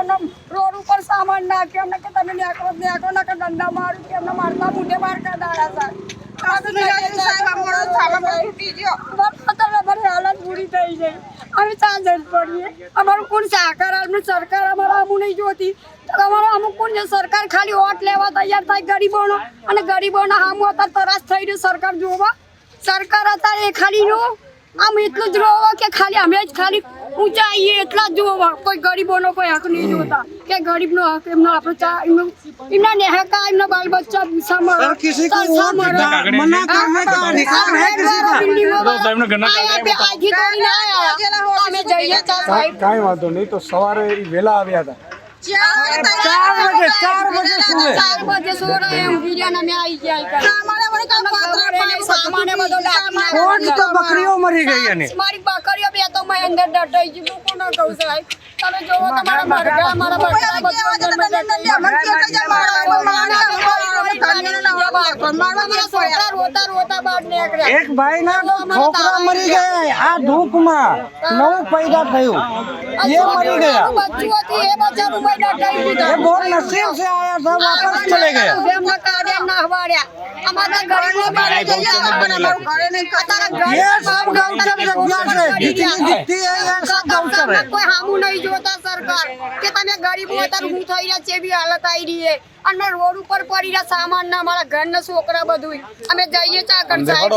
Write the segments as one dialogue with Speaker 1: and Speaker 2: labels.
Speaker 1: એમને રોડ ઉપર સામાન નાખ્યો એમને કે તમે નેકળો નેકળો ના કે દંડા મારું કે એમને મારતા મોઢે માર કરી દાડા સાહેબ. હાલત પૂરી થઈ જાય અમે જણ પડીએ. અમારું કોણ સાકર સરકાર અમારા અમુ નહીં જોતી. તો અમારો અમુક કોણ સરકાર ખાલી ઓટ લેવા તૈયાર થાય ગરીબોનો. અને ગરીબોના હામો અત્યારે તરાશ થઈ રહ્યું સરકાર જોવા. સરકાર અત્યારે એ ખાલી નો આમ એટલું જ રોવો કે ખાલી અમે જ ખાલી ઊંચા આવીએ એટલા જ જોવો કોઈ ગરીબોનો કોઈ હક નહીં જોતા. કે ગરીબનો હક એમનો આપણે ચા એમનો એમના નેહકા એમના બાલ બચ્ચા ભૂસા મળે તરસા મળે આજી તોડીને
Speaker 2: વાંધો નહીં તો સવારે વેલા આવ્યા હતા.
Speaker 3: ચાર વાગે ચાર વાગે સુવે
Speaker 1: ચાર વાગે સુવે એમ ગીર્યાના મેં આવી ગયા બકરીઓ મરી ગઈ એને. મારી બકરીઓ બે તો મેં અંદર ડટાઈ ગઈ હું કોણ કહું સાહેબ. તમે જોવો તમારા મરઘા મારા બકરા બધું અંદર મેં ડટાઈ ગયા.
Speaker 3: એક ભાઈ ના છોકરા મરી ગયા આ ધૂપ માં નવું પેદા થયું એ મરી ગયા
Speaker 1: બચ્ચું હતું એ બચ્ચાનું મેં દટાઈ
Speaker 3: ये
Speaker 1: દીધું
Speaker 3: बहुत नसीब से आया था वापस चले गया
Speaker 1: એમના કાઢ્યા ના હવાડ્યા અમારા ગરીબો મારે જઈએ અત્યારે
Speaker 3: ये
Speaker 1: ગરીબ
Speaker 3: सब गौचर जगह से जितनी दिखती है સરકાર
Speaker 1: કોઈ હામું નહીં જોતા સરકાર. કે તમે ગરીબ હતા હું થઈ રહ્યા છે બી હાલત આવી રહી છે. અને રોડ ઉપર પડી રહ્યા સામાન ના મારા ઘરના છોકરા બધું અમે જઈએ ચાકર સાહેબ.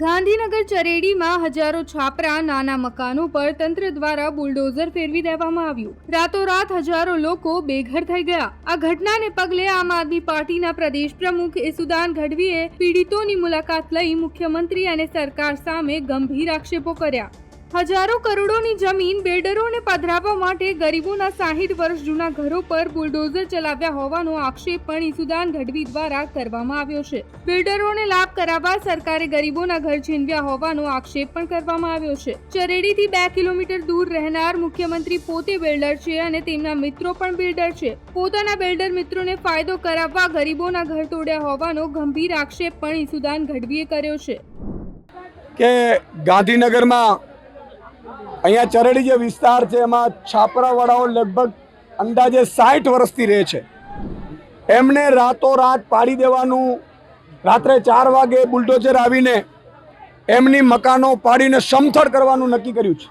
Speaker 4: ગાંધીનગર ચરેડીમાં હજારો છાપરા નાના મકાનો પર તંત્ર દ્વારા બુલડોઝર ફેરવી દેવામાં આવ્યું. રાતોરાત હજારો લોકો બેઘર થઈ ગયા. આ ઘટનાને પગલે આમ આદમી પાર્ટીના પ્રદેશ પ્રમુખ ઈસુદાન ગઢવીએ પીડિતોની મુલાકાત લઈ મુખ્યમંત્રી અને સરકાર સામે ગંભીર આક્ષેપો કર્યા. હજારો કરોડોની જમીન બિલ્ડરોને પધરાવવા માટે ગરીબોના સાહીઠ વર્ષ જૂના ઘરો પર બુલડોઝર ચલાવ્યા હોવાનો આક્ષેપ પણ ઈસુદાન ગઢવી દ્વારા કરવામાં આવ્યો છે. બિલ્ડરોને લાભ કરાવવા સરકારે ગરીબોના ઘર છીનવ્યા હોવાનો આક્ષેપ પણ કરવામાં આવ્યો છે. ચરેડીથી બે કિલોમીટર દૂર રહેનાર મુખ્યમંત્રી પોતે બિલ્ડર છે અને તેમના મિત્રો પણ બિલ્ડર છે. પોતાના બિલ્ડર મિત્રોને ફાયદો કરાવવા ગરીબોના ઘર તોડ્યા હોવાનો ગંભીર આક્ષેપ પણ ઈસુદાન ગઢવીએ કર્યો છે.
Speaker 2: કે ગાંધીનગરમાં અહીંયા ચરડી જે વિસ્તાર છે, એમાં છાપરાવાળાઓ લગભગ અંદાજે સાઠ વર્ષથી રહે છે. એમને રાતોરાત પાડી દેવાનું, રાત્રે ચાર વાગે બુલડોઝર આવીને એમની મકાનો પાડીને સમથળ કરવાનું નક્કી કર્યું છે.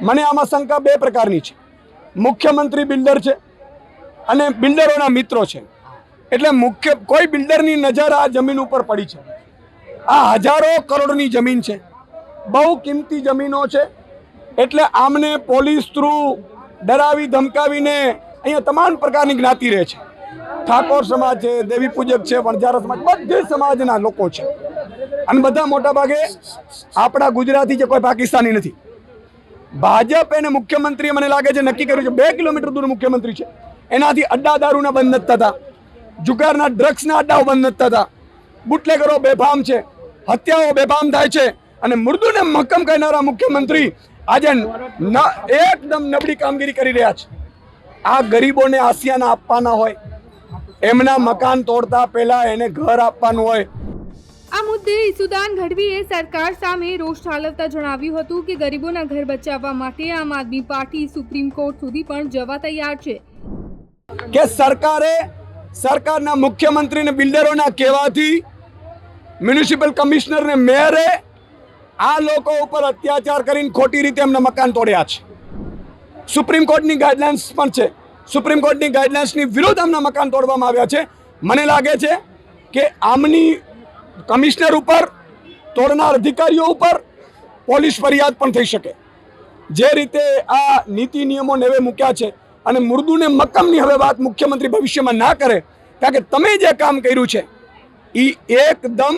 Speaker 2: મને આમાં શંકા બે પ્રકારની છે. મુખ્યમંત્રી બિલ્ડર છે અને બિલ્ડરોના મિત્રો છે. એટલે મુખ્ય, કોઈ બિલ્ડરની નજર આ જમીન ઉપર પડી છે. આ હજારો કરોડની જમીન છે. બહુ કિંમતી જમીનો છે. એટલે આમને પોલીસ થ્રુ ડરાવી, ધમકાવીને અહીંયા તમામ પ્રકારની જ્ઞાતિ રહે છે. ઠાકોર સમાજ છે, દેવી પૂજક છે, વણઝારા સમાજ, બધે સમાજના લોકો છે. અને બધા મોટા ભાગે આપણા ગુજરાતી છે, કોઈ પાકિસ્તાની નથી. ભાજપ એને મુખ્યમંત્રીએ મને લાગે છે, નક્કી કર્યું છે, બે કિલોમીટર દૂર મુખ્યમંત્રી છે. એનાથી અડ્ડા દારૂના બંધ નથી થતા. જુગારના ડ્રગ્સના અડ્ડાઓ બંધ નથી થતા. બુટલેગરો બેફામ છે, હત્યાઓ બેફામ થાય છે. અને મૃદુને મક્કમ કરનારા મુખ્યમંત્રી આજે ન એકદમ નબળી કામગીરી કરી રહ્યા છે. આ ગરીબોને આસિયાના આપવાના હોય એમના મકાન તોડતા પહેલા એને ઘર આપવાનું હોય.
Speaker 4: આ મુદ્દે ઈસુદાન ગઢવીએ સરકાર સામે રોષ ઠાલવતા જણાવ્યું હતું કે ગરીબોના ઘર બચાવવા માટે આમ આદમી પાર્ટી સુપ્રીમ કોર્ટ સુધી પણ જવા તૈયાર છે.
Speaker 2: કે સરકારે સરકારના મુખ્યમંત્રીને બિલ્ડરોના કહેવાથી મ્યુનિસિપલ કમિશનરને મેયરે આ લોકો ઉપર અત્યાચાર કરીને ખોટી રીતે એમને મકાન તોડ્યા છે. સુપ્રીમ કોર્ટની ગાઈડલાઇન્સ પણ છે. સુપ્રીમ કોર્ટની ગાઈડલાઇન્સની વિરુદ્ધ એમના મકાન તોડવામાં આવ્યા છે. મને લાગે છે કે આમની કમિશનર ઉપર, તોડનાર અધિકારીઓ ઉપર પોલીસ ફરિયાદ પણ થઈ શકે. જે રીતે આ નીતિ નિયમો નેવે મૂક્યા છે અને મુર્દુને મક્કમની હવે વાત મુખ્યમંત્રી ભવિષ્યમાં ના કરે, કારણ કે તમે જે કામ કર્યું છે એ એકદમ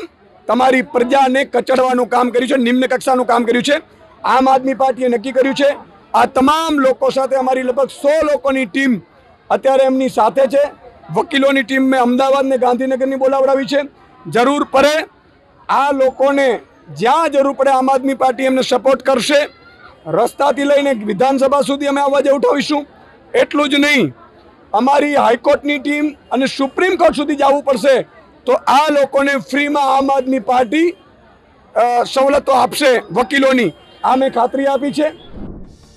Speaker 2: તમારી પ્રજાને કચડવાનું કામ કર્યું છે, નિમ્ન કક્ષાનું કામ કર્યું છે. આમ આદમી પાર્ટીએ નક્કી કર્યું છે, આ તમામ લોકો સાથે અમારી લગભગ સો લોકોની ટીમ અત્યારે એમની સાથે છે. વકીલોની ટીમ મેં અમદાવાદને ગાંધીનગરની બોલાવડાવી છે. જરૂર પડે આ લોકોને જ્યાં જરૂર પડે આમ આદમી પાર્ટી એમને સપોર્ટ કરશે. રસ્તાથી લઈને વિધાનસભા સુધી અમે અવાજ ઉઠાવીશું. એટલું જ નહીં, અમારી હાઈકોર્ટની ટીમ અને સુપ્રીમ કોર્ટ સુધી જવું પડશે. તો આ લોકોને ફ્રીમાં આમ આદમી પાર્ટી સવલતો આપશે વકીલોની. આ મેં ખાતરી આપી છે.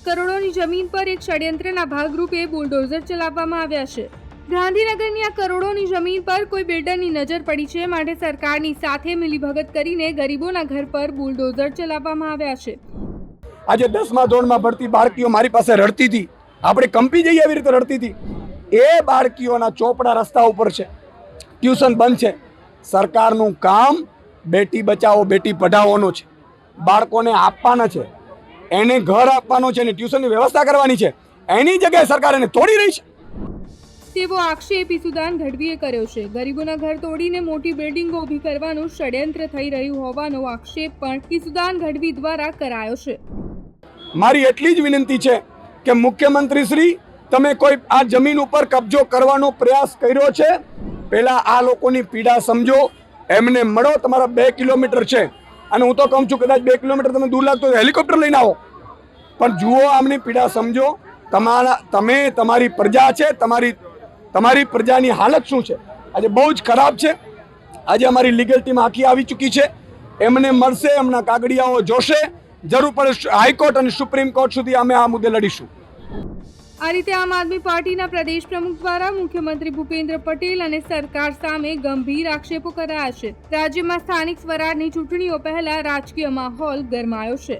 Speaker 4: કરોડોની જમીન પર એક ષડયંત્રના ભાગરૂપે બુલડોઝર ચલાવવામાં આવ્યા છે. ગાંધીનગરની આ કરોડોની જમીન પર કોઈ બિલ્ડરની નજર પડી છે માટે સરકારની સાથે મિલીભગત કરીને ગરીબોના ઘર પર બુલડોઝર ચલાવવામાં આવ્યા છે.
Speaker 2: આજે દસમા ધોરણમાં ભરતી બાળકીઓ મારી પાસે રડતી હતી. આપણે કંપી જઈએ એવી રીતે રડતી હતી. એ બાળકીઓના ચોપડા રસ્તા ઉપર છે. ટ્યુશન બંધ છે. સરકારનું કામ બેટી બચાવો બેટી પઢાવવાનું છે. બાળકોને આપવાના છે. એને ઘર આપવાનું છે ને ટ્યુશનની વ્યવસ્થા કરવાની છે. એની જગ્યાએ સરકાર એને તોડી રહી છે.
Speaker 4: તેવો આક્ષેપ ઈસુદાન ગઢવીએ કર્યો છે. ગરીબોના ઘર તોડીને મોટી બિલ્ડિંગો ઊભી કરવાનું ષડયંત્ર થઈ રહ્યું હોવાનો આક્ષેપ પણ ઈસુદાન ગઢવી દ્વારા કરાયો છે.
Speaker 2: મારી એટલી જ વિનંતી છે કે મુખ્યમંત્રી શ્રી તમે કોઈ આ જમીન ઉપર કબજો કરવાનો પ્રયાસ કર્યો છે? પહેલા આ લોકોની પીડા સમજો, એમને મળો, તમારા બે કિલોમીટર છે. અને હું તો કહું છું, કદાચ બે કિલોમીટર તમે દૂર લાગતો હેલિકોપ્ટર લઈને આવો. પણ જુઓ આમની પીડા સમજો, તમારા, તમે, તમારી પ્રજા છે, તમારી તમારી પ્રજાની હાલત શું છે? આજે બહુ જ ખરાબ છે. આજે અમારી લીગલ ટીમ આખી આવી ચૂકી છે. એમને મળશે, એમના કાગડિયાઓ જોશે. જરૂર પડે હાઈકોર્ટ અને સુપ્રીમ કોર્ટ સુધી અમે આ મુદ્દે લડીશું.
Speaker 4: આ રીતે આમ આદમી પાર્ટીના પ્રદેશ પ્રમુખ દ્વારા મુખ્યમંત્રી ભૂપેન્દ્ર પટેલ અને સરકાર સામે ગંભીર આક્ષેપો કરાયા છે. રાજ્યમાં સ્થાનિક સ્વરાજની ચૂંટણીઓ પહેલા રાજકીય માહોલ ગરમાયો છે.